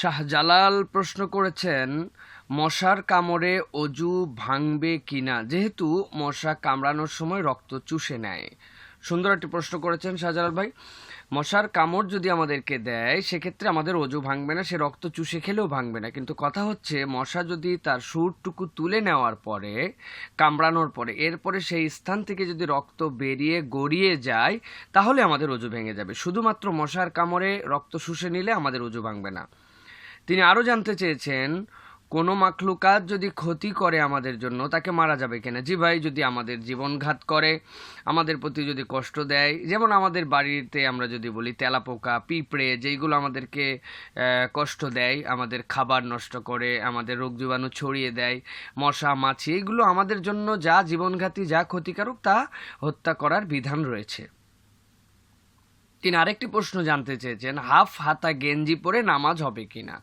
শাহজালাল প্রশ্ন করেছেন, মশার কামড়ে অজু ভাঙবে কিনা? যেহেতু মশা কামড়ানোর সময় রক্ত চুষে নেয়। সুন্দর একটি প্রশ্ন করেছেন শাহজালাল ভাই। মশার কামড় যদি আমাদেরকে দেয়, সেক্ষেত্রে আমাদের অজু ভাঙবে না, সে রক্ত চুষে খেলেও ভাঙবে না। কিন্তু কথা হচ্ছে, মশা যদি তার সুরটুকু তুলে নেওয়ার পরে, কামড়ানোর পরে, এরপরে সেই স্থান থেকে যদি রক্ত বেরিয়ে গড়িয়ে যায়, তাহলে আমাদের অজু ভেঙে যাবে। শুধুমাত্র মশার কামড়ে রক্ত শুষে নিলে আমাদের অজু ভাঙবে না। তিনি আরও জানতে চেয়েছেন, কোনো মাখলুকাত যদি ক্ষতি করে আমাদের জন্য, তাকে মারা যাবে কিনা? জি ভাই, যদি আমাদের জীবনঘাত করে, আমাদের প্রতি যদি কষ্ট দেয়, যেমন আমাদের বাড়িতে আমরা যদি বলি তেলাপোকা, পিঁপড়ে, যেইগুলো আমাদেরকে কষ্ট দেয়, আমাদের খাবার নষ্ট করে, আমাদের রোগ জীবাণু ছড়িয়ে দেয়, মশা, মাছি, এগুলো আমাদের জন্য যা জীবনঘাতী, যা ক্ষতিকারক, তা হত্যা করার বিধান রয়েছে। তিনি আরেকটি প্রশ্ন জানতে চেয়েছেন, হাফ হাতা গেঞ্জি পরে নামাজ হবে কিনা?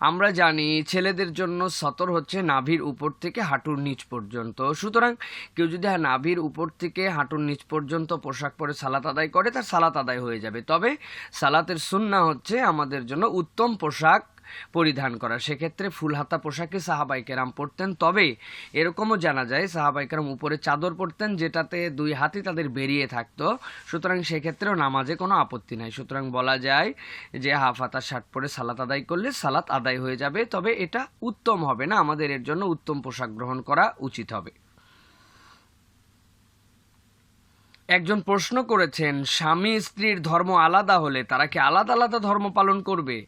আমরা জানি ছেলেদের জন্য সতর হচ্ছে নাভির উপর থেকে হাঁটুর নিচ পর্যন্ত। সুতরাং কেউ যদি নাভির উপর থেকে হাঁটুর নিচ পর্যন্ত পোশাক পরে সালাত আদায় করে, তার সালাত আদায় হয়ে যাবে। তবে সালাতের সুন্না হচ্ছে আমাদের জন্য উত্তম পোশাক পরিধান করা। সেক্ষেত্রে ফুল হাতা পোশাকে সাহাবাই কেরাম পরতেন। তবে এরকমও জানা যায় সাহাবাই কেরাম উপরে চাদর পরতেন, যেটাতে দুই হাতই তাদের বেরিয়ে থাকতো। সুতরাং সেক্ষেত্রেও নামাজে কোনো আপত্তি নাই। সুতরাং বলা যায় যে হাফ হাতা শার্ট পরে সালাত আদায় করলে সালাত আদায় হয়ে যাবে। তবে এটা উত্তম হবে না। আমাদের এর জন্য উত্তম পোশাক গ্রহণ করা উচিত হবে। একজন প্রশ্ন করেছেন, স্বামী স্ত্রীর ধর্ম আলাদা হলে তারা কি আলাদা আলাদা ধর্ম পালন করবে?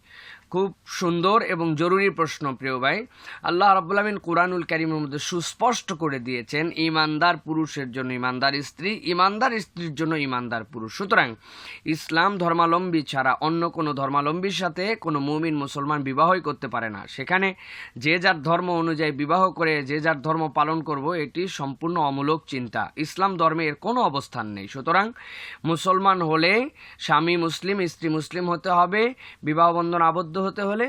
খুব সুন্দর এবং জরুরি প্রশ্ন, প্রিয় ভাই। আল্লাহ রাব্বুল আমিন কোরআনুল কারিমের মধ্যে সুস্পষ্ট করে দিয়েছেন, ইমানদার পুরুষের জন্য ইমানদার স্ত্রী, ইমানদার স্ত্রীর জন্য ইমানদার পুরুষ। সুতরাং ইসলাম ধর্মাবলম্বী ছাড়া অন্য কোনো ধর্মাবলম্বীর সাথে কোনো মুমিন মুসলমান বিবাহই করতে পারে না। সেখানে যে যার ধর্ম অনুযায়ী বিবাহ করে, যে যার ধর্ম পালন করব, এটি সম্পূর্ণ অমূলক চিন্তা। ইসলাম ধর্মে এর কোনো অবস্থান নেই। সুতরাং মুসলমান হলে স্বামী মুসলিম, স্ত্রী মুসলিম হতে হবে, বিবাহ বন্ধন আবদ্ধ হতে হলে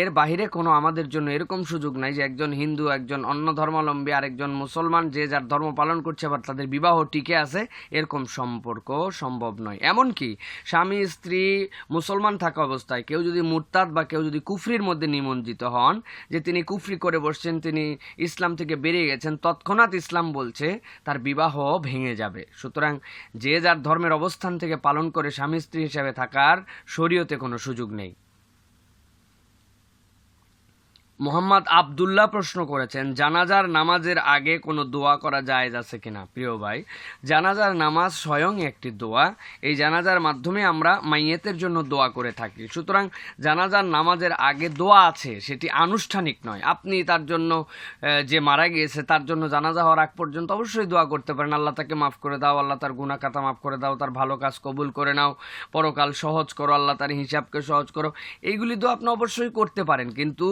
এর বাহিরে কোনো আমাদের জন্য এরকম সুযোগ নাই যে একজন হিন্দু, একজন অন্য ধর্মাবলম্বী, আরেকজন মুসলমান যে যার ধর্ম পালন করছে আবার তাদের বিবাহ টিকে আছে, এরকম সম্পর্ক সম্ভব নয়। এমনকি স্বামী, স্ত্রী, মুসলমান থাকা অবস্থায় কেউ যদি মুরতাদ বা কেউ যদি কুফরির মধ্যে নিমজ্জিত হন, যে তিনি কুফরি করে বসছেন, তিনি ইসলাম থেকে বেরিয়ে গেছেন, তৎক্ষণাৎ ইসলাম বলছে তার বিবাহ ভেঙে যাবে। সুতরাং যে যার ধর্মের অবস্থান থেকে পালন করে স্বামী, স্ত্রী হিসেবে থাকার শরীয়তে কোনো সুযোগ নেই। মোহাম্মদ আবদুল্লাহ প্রশ্ন করেছেন, জানাজার নামাজের আগে কোনো দোয়া করা জায়েজ আছে কিনা? প্রিয় ভাই, জানাজার নামাজ স্বয়ং একটি দোয়া। এই জানাজার মাধ্যমে আমরা মাইয়েতের জন্য দোয়া করে থাকি। সুতরাং জানাজার নামাজের আগে দোয়া আছে, সেটি আনুষ্ঠানিক নয়। আপনি তার জন্য যে মারা গিয়েছে, তার জন্য জানাজা হওয়ার আগ পর্যন্ত অবশ্যই দোয়া করতে পারেন। আল্লাহ তাকে মাফ করে দাও, আল্লাহ তার গুনাহ কাতা মাফ করে দাও, তার ভালো কাজ কবুল করে নাও, পরকাল সহজ করো, আল্লাহ তার হিসাবকে সহজ করো। এইগুলি দোয়া আপনি অবশ্যই করতে পারেন, কিন্তু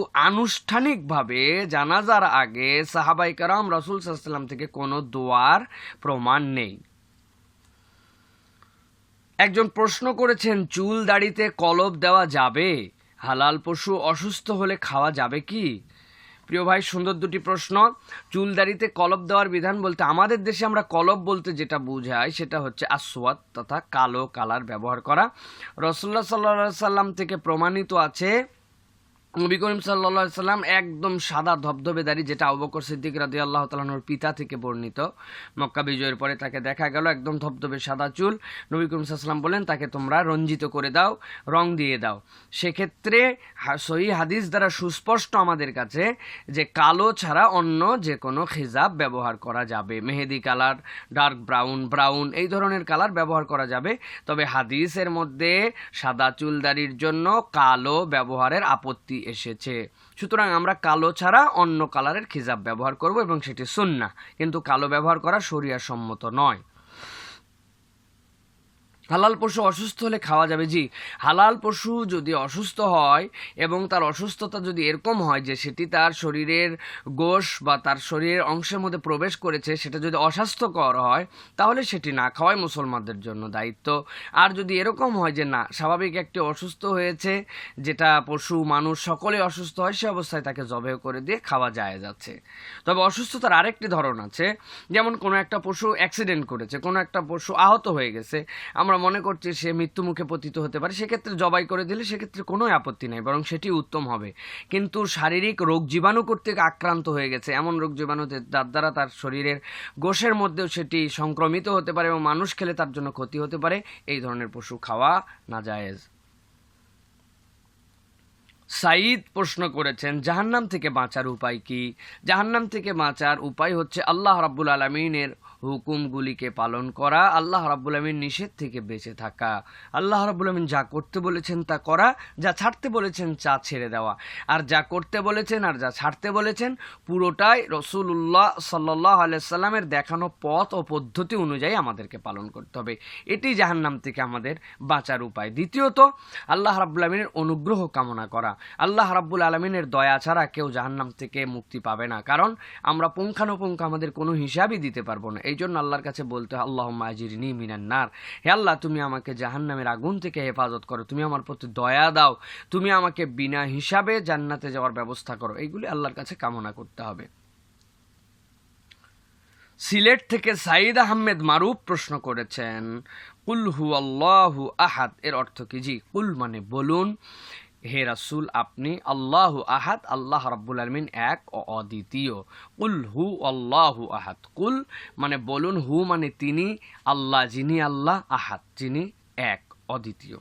আনুষ্ঠানিকভাবে জানাজার আগে সাহাবাই কারাম রসুল সাল্লাম থেকে কোনো দোয়ার প্রমাণ নেই। একজন প্রশ্ন করেছেন, চুল দাড়িতে কলব দেওয়া যাবে? হালাল পশু অসুস্থ হলে খাওয়া যাবে কি? প্রিয় ভাই, সুন্দর দুটি প্রশ্ন। চুল দাড়িতে কলব দেওয়ার বিধান বলতে আমাদের দেশে আমরা কলব বলতে যেটা বোঝাই সেটা হচ্ছে আসওয়াত তথা কালো কালার ব্যবহার করা। রসুল্লাহ সাল্লা সাল্লাম থেকে প্রমাণিত আছে নবী করিম সাল্লা সাল্লাম একদম সাদা ধবধবে দাড়ি, যেটা আবকর সিদ্দিক রাদি আল্লাহ তালানোর পিতা থেকে বর্ণিত। মক্কা বিজয়ের পরে তাকে দেখা গেল একদম ধবধবে সাদা চুল। নবী করিম সাল্লাম বলেন, তাকে তোমরা রঞ্জিত করে দাও, রং দিয়ে দাও। সেক্ষেত্রে সহি হাদিস দ্বারা সুস্পষ্ট আমাদের কাছে যে কালো ছাড়া অন্য যে কোনো খেজাব ব্যবহার করা যাবে। Mehndi colour, dark brown brown, এই ধরনের কালার ব্যবহার করা যাবে। তবে হাদিসের মধ্যে সাদা চুল দাড়ির জন্য কালো ব্যবহারের আপত্তি এসেছে। সুতরাং আমরা কালো ছাড়া অন্য কালারের খিজাব ব্যবহার করব এবং সেটি সুন্না কিন্তু কালো ব্যবহার করা শরিয়া সম্মত নয়। হালাল পশু অসুস্থ হলে খাওয়া যাবে, জি। হালাল পশু যদি অসুস্থ হয় এবং তার অসুস্থতা যদি এরকম হয় যে সেটি তার শরীরের গোশ বা তার শরীরের অংশের মধ্যে প্রবেশ করেছে, সেটা যদি অস্বাস্থ্যকর হয়, তাহলে সেটি না খাওয়াই মুসলমানদের জন্য দায়িত্ব। আর যদি এরকম হয় যে না, স্বাভাবিক একটি অসুস্থ হয়েছে, যেটা পশু মানুষ সকলে অসুস্থ হয়, সে অবস্থায় তাকে জবেহ করে দিয়ে খাওয়া যায় যাচ্ছে তবে অসুস্থতার আরেকটি ধরন আছে, যেমন কোনো একটা পশু অ্যাক্সিডেন্ট করেছে, কোনো একটা পশু আহত হয়ে গেছে। আমরা মনে করছি সে মৃত্যু মুখে পতিত হতে পারে, সেক্ষেত্রে জবাই করে দিলে সেক্ষেত্রে কোনো আপত্তি নাই, বরং সেটি উত্তম হবে। কিন্তু শারীরিক রোগ জীবাণু কর্তৃক আক্রান্ত হয়ে গেছে, এমন রোগ জীবাণুতে যার দ্বারা তার শরীরের গোষের মধ্যেও সেটি সংক্রমিত হতে পারে এবং মানুষ খেলে তার জন্য ক্ষতি হতে পারে, এই ধরনের পশু খাওয়া না জায়েজ সাইদ প্রশ্ন করেছেন, জাহান্নাম থেকে বাঁচার উপায় কি? জাহান্নাম থেকে বাঁচার উপায় হচ্ছে আল্লাহ রাব্বুল আলমিনের হুকুমগুলিকে পালন করা, আল্লাহ রাব্বুল আলমিন নিষেধ থেকে বেঁচে থাকা। আল্লাহ রাব্বুল আলমিন যা করতে বলেছেন তা করা, যা ছাড়তে বলেছেন চা ছেড়ে দেওয়া। আর যা করতে বলেছেন আর যা ছাড়তে বলেছেন, পুরোটাই রসুল্লাহ সাল্লাহ আলাইসাল্লামের দেখানো পথ ও পদ্ধতি অনুযায়ী আমাদেরকে পালন করতে হবে। এটি জাহান্নাম থেকে আমাদের বাঁচার উপায়। দ্বিতীয়ত, আল্লাহ রাব্বুল আলমিনের অনুগ্রহ কামনা করা। আল্লাহ রাব্বুল আলমিনের দয়া ছাড়া কেউ জাহান্নাম থেকে মুক্তি পাবে না। কারণ আমরা পুঙ্খানুপুঙ্খ আমাদের কোনো হিসাবই দিতে পারব না। এই জন্য আল্লাহর কাছে বলতে হয় আল্লাহ আজিরিনি মিনান নার। হে আল্লাহ, তুমি আমাকে জাহান্নামের আগুন থেকে হেফাজত করো, তুমি আমার প্রতি দয়া দাও, তুমি আমাকে বিনা হিসাবে জান্নাতে যাওয়ার ব্যবস্থা করো। এইগুলি আল্লাহর কাছে কামনা করতে হবে। সিলেট থেকে সাইদ আহমেদ মারুফ প্রশ্ন করেছেন, কুল হু আল্লাহু আহাদ? এর অর্থ কি? জি, কুল মানে বলুন হে রাসুল, আপনি আল্লাহ আহাদ, আল্লাহ রাব্বুল আলমিন এক ও অদ্বিতীয়। কুল হু আল্লাহু আহাদ। কুল মানে বলুন হু মানে তিনি আল্লাহ, যিনি আল্লাহ আহাদ, যিনি এক, অদ্বিতীয়।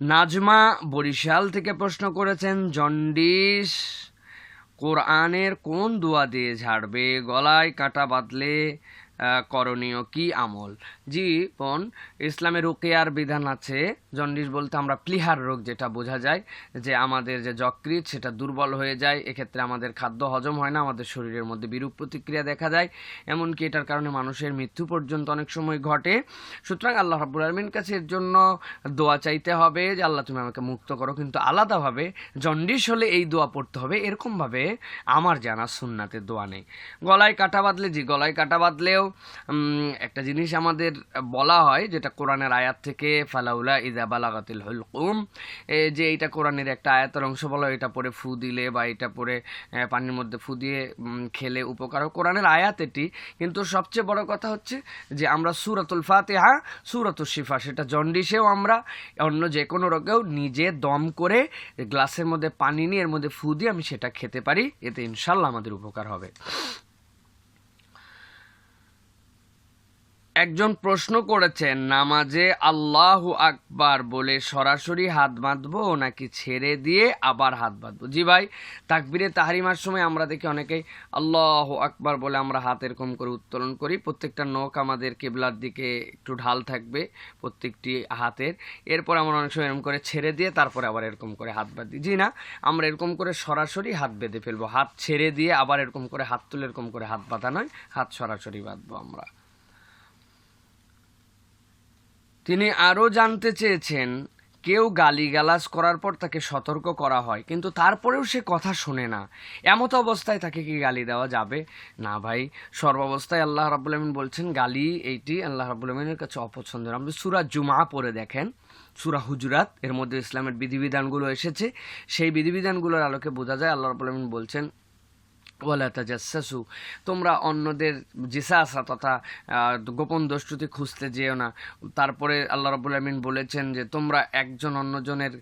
নাজমা বরিশাল থেকে প্রশ্ন করেছেন, জন্ডিস কোরআনের কোন দোয়া দিয়ে ঝাড়বে? গলায় কাটা বাঁধলে করণীয় কি আমল? জি, বোন, ইসলামে রুকেয়ার বিধান আছে। জন্ডিস বলতে আমরা প্লিহার রোগ যেটা বোঝা যায়, যে আমাদের যে যকৃৎ, সেটা দুর্বল হয়ে যায়। এক্ষেত্রে আমাদের খাদ্য হজম হয় না, আমাদের শরীরের মধ্যে বিরূপ প্রতিক্রিয়া দেখা যায় এমনকি এটার কারণে মানুষের মৃত্যু পর্যন্ত অনেক সময় ঘটে। সুতরাং আল্লাহ রাব্বুল আলমিন কাছে এর জন্য দোয়া চাইতে হবে যে, আল্লাহ, তুমি আমাকে মুক্ত করো। কিন্তু আলাদাভাবে জন্ডিস হলে এই দোয়া পড়তে হবে। এরকমভাবে আমার জানা সুন্নাতের দোয়া নেই। গলায় কাটা বাঁধলে জি, গলায় কাটা বাঁধলেও একটা জিনিস আমাদের বলা হয় যেটা কোরআনের আয়াত থেকে ফালাউলা ইদা বালাগাতিল হুলকুম যে এইটা কোরআনের একটা আয়াতের অংশ বলা হয়, এটা পরে ফু দিলে বা এটা পরে পানির মধ্যে ফু দিয়ে খেলে উপকার হয়। কোরআনের আয়াত এটি কিন্তু সবচেয়ে বড় কথা হচ্ছে যে আমরা সুরাতুল ফাতিহা সুরাতুল শিফা সেটা জন্ডিসেও আমরা অন্য যে কোনো রোগেও নিজে দম করে গ্লাসের মধ্যে পানি নিয়ে এর মধ্যে ফু দিয়ে আমি সেটা খেতে পারি এতে ইনশাল্লাহ আমাদের উপকার হবে একজন প্রশ্ন করেছেন, নামাজে আল্লাহ আকবার বলে সরাসরি হাত বাঁধবো নাকি ছেড়ে দিয়ে আবার হাত বাঁধবো? জি ভাই, তাকবিরে তাহারিমার সময় আমরা দেখি অনেকেই আল্লাহ আকবার বলে আমরা হাত এরকম করে উত্তোলন করি। প্রত্যেকটা নখ আমাদের কেবলার দিকে একটু ঢাল থাকবে প্রত্যেকটি হাতের। এরপর আমরা অনেক সময় এরকম করে ছেড়ে দিয়ে তারপরে আবার এরকম করে হাত বাঁধি। জি না, আমরা এরকম করে সরাসরি হাত বেঁধে ফেলব। হাত ছেড়ে দিয়ে আবার এরকম করে হাত তুলে এরকম করে হাত বাঁধা নয়, হাত সরাসরি বাঁধবো আমরা। তিনি আরও জানতে চেয়েছেন, কেউ গালিগালাজ করার পর তাকে সতর্ক করা হয়, কিন্তু তারপরেও সে কথা শোনে না। এমত অবস্থায় তাকে কি গালি দেওয়া যাবে? না ভাই, সর্বাবস্থায় আল্লাহ রাবুল আলমিন বলছেন, গালি এইটি আল্লাহ রাবুল আলমিনের কাছে অপছন্দের আপনি সুরা জুমা পড়ে দেখেন, সুরা হুজরাত, এর মধ্যে ইসলামের বিধিবিধানগুলো এসেছে। সেই বিধিবিধানগুলোর আলোকে বোঝা যায়, আল্লাহ রাবুল আলমিন বলছেন ওয়ালা তাজাসসু তোমরা অন্যদের জিসাসা তথা গোপন দস্তুতি খুঁজতে যেও না। তারপরে আল্লাহ রাবুল আমিন বলেছেন যে, তোমরা একজন অন্যজনের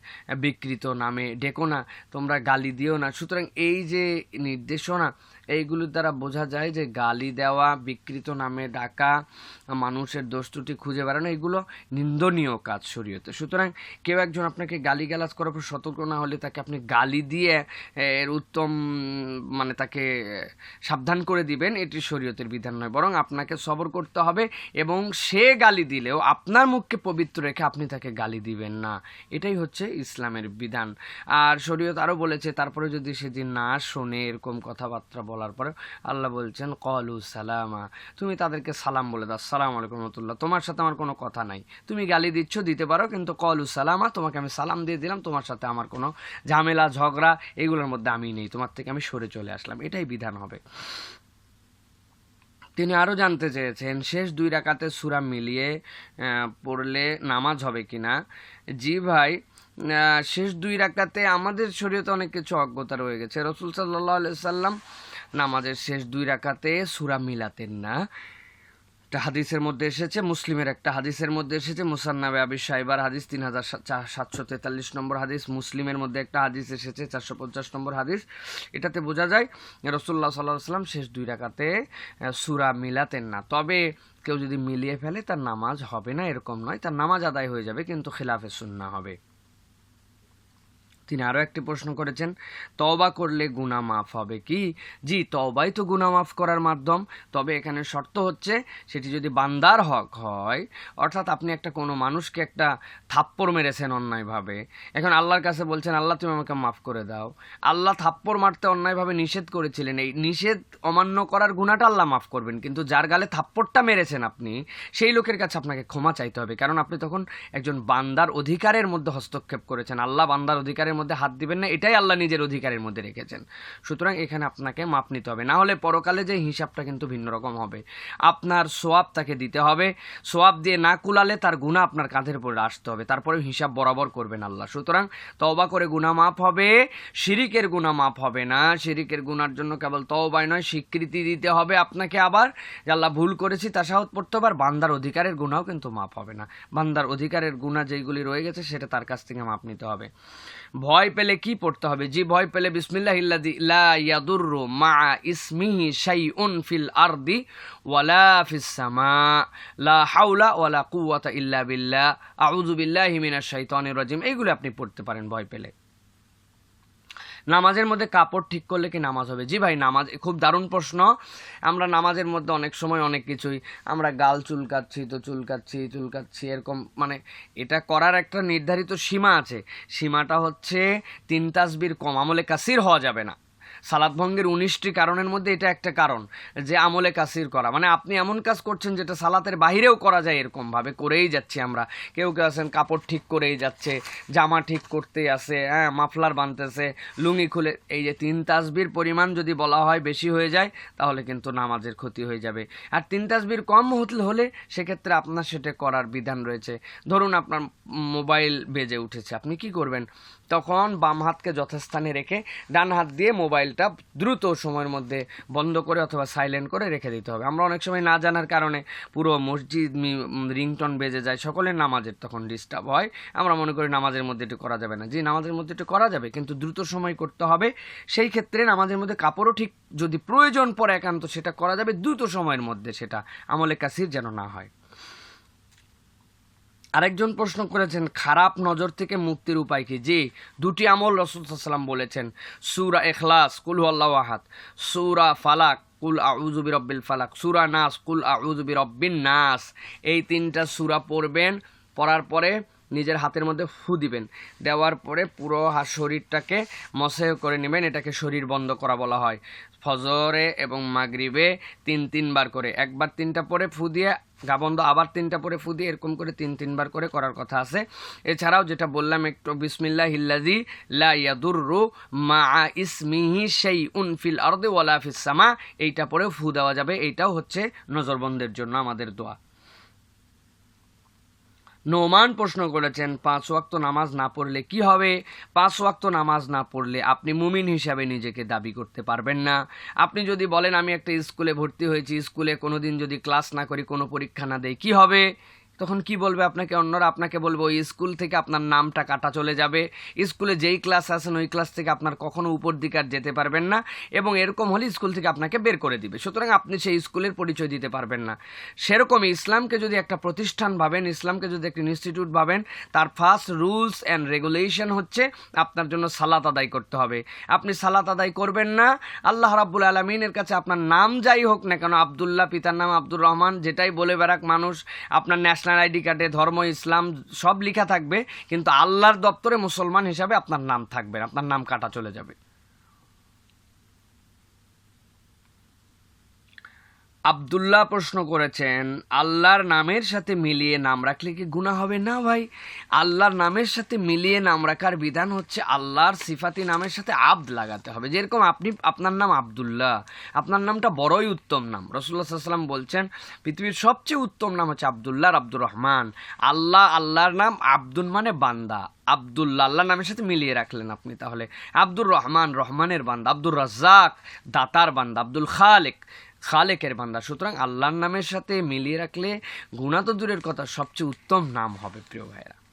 বিকৃত নামে ডেকো না, তোমরা গালি দিও না। সুতরাং এই যে নির্দেশনা এইগুলোর দ্বারা বোঝা যায় যে গালি দেওয়া, বিকৃত নামে ডাকা, মানুষের দোষত্রুটি খুঁজে বেড়ানো, এগুলো নিন্দনীয় কাজ শরীয়তে। সুতরাং কেউ একজন আপনাকে গালি গালাজ করার পর সতর্ক না হলে তাকে আপনি গালি দিয়ে এর উত্তম মানে তাকে সাবধান করে দিবেন, এটি শরীয়তের বিধান নয়। বরং আপনাকে সবর করতে হবে এবং সে গালি দিলেও আপনার মুখকে পবিত্র রেখে আপনি তাকে গালি দিবেন না। এটাই হচ্ছে ইসলামের বিধান। আর শরীয়ত আরও বলেছে, তারপরে যদি সেদিন না শোনে এরকম কথাবার্তা বলার পরে আল্লাহ বলছেন, কলু সালামা। তুমি তাদেরকে সালাম বলে দাও। সালাম আলাইকুম রহমতুল্লাহ। তোমার সাথে আমার কোনো কথা নাই। তুমি গালি দিচ্ছ, দিতে পারো, কিন্তু কলু সালামা, তোমাকে আমি সালাম দিয়ে দিলাম। তোমার সাথে আমার কোনো ঝামেলা, ঝগড়া এগুলোর মধ্যে আমি নেই। তোমার থেকে আমি সরে চলে আসলাম। এটাই বিধান হবে। তিনি আরও জানতে চেয়েছেন, শেষ দুই রাকাতে সুরা মিলিয়ে পড়লে নামাজ হবে কিনা জি ভাই শেষ দুই রাকাতে আমাদের শরীয়তে অনেক কিছু অজ্ঞতা রয়ে গেছে। রসুল সাল্লাহ সাল্লাম নামাজের শেষ দুই রাকাতে সুরা মিলাতেন না। একটা হাদিসের মধ্যে এসেছে, মুসলিমের একটা হাদিসের মধ্যে এসেছে, মুসান্নাবে আবি সাইবার হাদিস তিন হাজার সাতশো তেতাল্লিশ নম্বর হাদিস, মুসলিমের মধ্যে একটা হাদিস এসেছে, চারশো পঞ্চাশ নম্বর হাদিস। এটাতে বোঝা যায় রসুল্লাহ সাল্লাহ সাল্লাম শেষ দুই রাকাতে সুরা মিলাতেন না। তবে কেউ যদি মিলিয়ে ফেলে, তার নামাজ হবে না, এরকম নয়। তার নামাজ আদায় হয়ে যাবে, কিন্তু খিলাফে সুন্না হবে। তিনি আরও একটি প্রশ্ন করেছেন, তওবা করলে গুণা মাফ হবে কি? জি, তওবাই তো গুণা মাফ করার মাধ্যম। তবে এখানে শর্ত হচ্ছে, সেটি যদি বান্দার হক হয়, অর্থাৎ আপনি একটা কোনো মানুষকে একটা থাপ্পড় মেরেছেন অন্যায়ভাবে। এখন আল্লাহর কাছে বলছেন, আল্লাহ, তুমি আমাকে মাফ করে দাও। আল্লাহ থাপ্পড় মারতে অন্যায়ভাবে নিষেধ করেছিলেন। এই নিষেধ অমান্য করার গুণাটা আল্লাহ মাফ করবেন। কিন্তু যার গালে থাপ্পড়টা মেরেছেন আপনি, সেই লোকের কাছে আপনাকে ক্ষমা চাইতে হবে। কারণ আপনি তখন একজন বান্দার অধিকারের মধ্যে হস্তক্ষেপ করেছেন। আল্লাহ বান্দার অধিকারের মধ্যে হাত দিবেন না, এটাই আল্লাহ নিজের অধিকারের মধ্যে রেখেছেন। সুতরাং এখানে আপনাকে মাপ নিতে হবে। না হলে পরকালে যে হিসাবটা কিন্তু ভিন্ন রকম হবে। আপনার সোয়াব তাকে দিতে হবে। সোয়াব দিয়ে না কুলালে তার গুণা আপনার কাঁধের উপরে আসতে হবে। তারপরে হিসাব বরাবর করবেন আল্লাহ। সুতরাং তওবা করে গুণা মাপ হবে। শিরিকের গুণা মাপ হবে না। শিরিকের গুণার জন্য কেবল তওবাই নয়, স্বীকৃতি দিতে হবে আপনাকে আবার। যে আল্লাহ ভুল করেছি, তাসাহত পড়তে হবে। আর বান্দার অধিকারের গুণাও কিন্তু মাপ হবে না। বান্দার অধিকারের গুণা যেইগুলি রয়ে গেছে, সেটা তার কাছ থেকে মাপ নিতে হবে। ভয় পেলে কি পড়তে হবে? যে ভয় পেলে বিসমিল্লাহ ইল্লাদি লা ইয়াদুরু মা ইসমিহি শাইউন ফিল আরদি ওয়ালা ফিস সামা। লা হাওলা ওয়ালা কুওয়াতা ইল্লা বিল্লাহ। আউযু বিল্লাহি মিনাশ শাইতানির রাজিম। এইগুলো আপনি পড়তে পারেন ভয় পেলে। নামাজের মধ্যে কাপড় ঠিক করলে কি নামাজ হবে? জি ভাই, নামাজ খুব দারুণ প্রশ্ন। আমরা নামাজের মধ্যে অনেক সময় অনেক কিছুই, আমরা গাল চুলকাচ্ছি তো চুলকাচ্ছি চুলকাচ্ছি, এরকম মানে এটা করার একটা নির্ধারিত সীমা আছে। সীমাটা হচ্ছে তিন তাসবির কম, আমলে কাসির হওয়া যাবে না। সালাদ ভঙ্গের উনিশটি কারণের মধ্যে এটা একটা কারণ যে আমলে কাসির করা। মানে আপনি এমন কাজ করছেন যেটা সালাতের বাহিরেও করা যায় এরকমভাবে, করেই যাচ্ছি আমরা। কেউ কেউ আছেন, কাপড় ঠিক করেই যাচ্ছে, জামা ঠিক করতেই আছে হ্যাঁ মাফলার বানতেছে, লুঙ্গি খুলে, এই যে তিন তাসবির পরিমাণ যদি বলা হয় বেশি হয়ে যায়, তাহলে কিন্তু নামাজের ক্ষতি হয়ে যাবে। আর তিন তাসবির কম হলে সেক্ষেত্রে আপনার সেটা করার বিধান রয়েছে। ধরুন আপনার মোবাইল বেজে উঠেছে, আপনি কি করবেন? তখন বাম হাতকে যথাস্থানে রেখে ডান হাত দিয়ে মোবাইলটা দ্রুত সময়ের মধ্যে বন্ধ করে অথবা সাইলেন্ট করে রেখে দিতে হবে। আমরা অনেক সময় না জানার কারণে পুরো মসজিদ রিংটন বেজে যায়, সকলের নামাজের তখন ডিস্টার্ব হয়। আমরা মনে করি নামাজের মধ্যে এটি করা যাবে না। জি, নামাজের মধ্যে এটি করা যাবে, কিন্তু দ্রুত সময় করতে হবে। সেই ক্ষেত্রে নামাজের মধ্যে কাপড়ও ঠিক যদি প্রয়োজন পড়ে একান্ত, সেটা করা যাবে দ্রুত সময়ের মধ্যে, সেটা আমলে কাসির যেন না হয়। আরেকজন প্রশ্ন করেছেন, খারাপ নজর থেকে মুক্তির উপায় কি? জি, দুটি আমল রসুলাম বলেছেন। সুরা এখলাস কুল আল্লাহ সুরা ফালাক, কুল আউজুবি রব্বিল ফালাক। সুরা নাস, কুল আউজুবি রব্বিন নাস। এই তিনটা সুরা পড়বেন, পড়ার পরে নিজের হাতের মধ্যে ফু দিবেন। দেওয়ার পরে পুরো শরীরটাকে মসেহ করে নেবেন, এটাকে শরীর বন্ধ করা বলা হয়। ফজরে এবং মাগরিবে তিন, তিনবার করে। একবার তিনটা পরে ফু দিয়ে গা বন্ধ আবার তিনটা পরে ফু দিয়ে এরকম করে তিন, তিনবার করে করার কথা আছে। এছাড়াও যেটা বললাম একটু বিসমিল্লাহ হিল্লাজি লা ইয়াদুররু মা ইসমিহি সেই উন ফিল আরদে ওয়ালা ফিস এইটা পরে ফু দেওয়া যাবে। এইটাও হচ্ছে নজরবন্দের জন্য আমাদের দোয়া। নোমান প্রশ্ন করেছেন, পাঁচ ওয়াক্ত নামাজ না পড়লে কি হবে? পাঁচ ওয়াক্ত নামাজ না পড়লে আপনি মুমিন হিসাবে নিজেকে দাবি করতে পারবেন না। আপনি যদি বলেন, আমি একটা স্কুলে ভর্তি হয়েছি, স্কুলে কোনো দিন যদি ক্লাস না করি, কোনো পরীক্ষা না দেয় কি হবে? তখন কি বলবে আপনাকে? অন্যরা আপনাকে বলবে, ওই স্কুল থেকে আপনার নামটা কাটা চলে যাবে। স্কুলে যেই ক্লাস আছেন, ওই ক্লাস থেকে আপনার কখনো উপর দিকে আর যেতে পারবেন না এবং এরকম হলে স্কুল থেকে আপনাকে বের করে দিবে। সুতরাং আপনি সেই স্কুলের পরিচয় দিতে পারবেন না। সেরকমই ইসলামকে যদি একটা প্রতিষ্ঠান ভাবেন, ইসলামকে যদি একটা ইনস্টিটিউট ভাবেন, তার ফার্স্ট রুলস অ্যান্ড রেগুলেশন হচ্ছে আপনার জন্য সালাত আদায় করতে হবে। আপনি সালাত আদায় করবেন না। আল্লাহ রাব্বুল আলমিনের কাছে আপনার নাম যাই হোক না কেন, আবদুল্লাহ, পিতার নাম আব্দুর রহমান, যেটাই বলে বেড়াক মানুষ, আপনার ন্যাশনাল ন্যাশনাল আইডি কার্ডে, ধর্ম, ইসলাম সব লেখা থাকবে, কিন্তু আল্লাহর দপ্তরে মুসলমান হিসাবে আপনার নাম থাকবে আপনার নাম কাটা চলে যাবে। আবদুল্লাহ প্রশ্ন করেছেন, আল্লাহর নামের সাথে মিলিয়ে নাম রাখলে কি গুণা হবে? না ভাই। আল্লাহর নামের সাথে মিলিয়ে নাম রাখার বিধান হচ্ছে আল্লাহর সিফাতি নামের সাথে আব্দ লাগাতে হবে। যেরকম আপনি, আপনার নাম আবদুল্লাহ, আপনার নামটা বড়ই উত্তম নাম। রসুল্লাহ সাল্লাম বলছেন, পৃথিবীর সবচেয়ে উত্তম নাম হচ্ছে আবদুল্লাহ আব্দুর রহমান। আল্লাহ, আল্লাহর নাম আব্দুল মানে বান্দা। আবদুল্লা আল্লাহ নামের সাথে মিলিয়ে রাখলেন আপনি তাহলে। আব্দুর রহমান রহমানের বান্দা, আব্দুর রাজ্জাক দাতার বান্দা, আব্দুল খালেক। খালেকের বান্দা। সুতরাং আল্লাহর নামের সাথে মিলিয়ে রাখলে গুণা তো দূরের কথা, সবচেয়ে উত্তম নাম হবে প্রিয় ভাইয়েরা।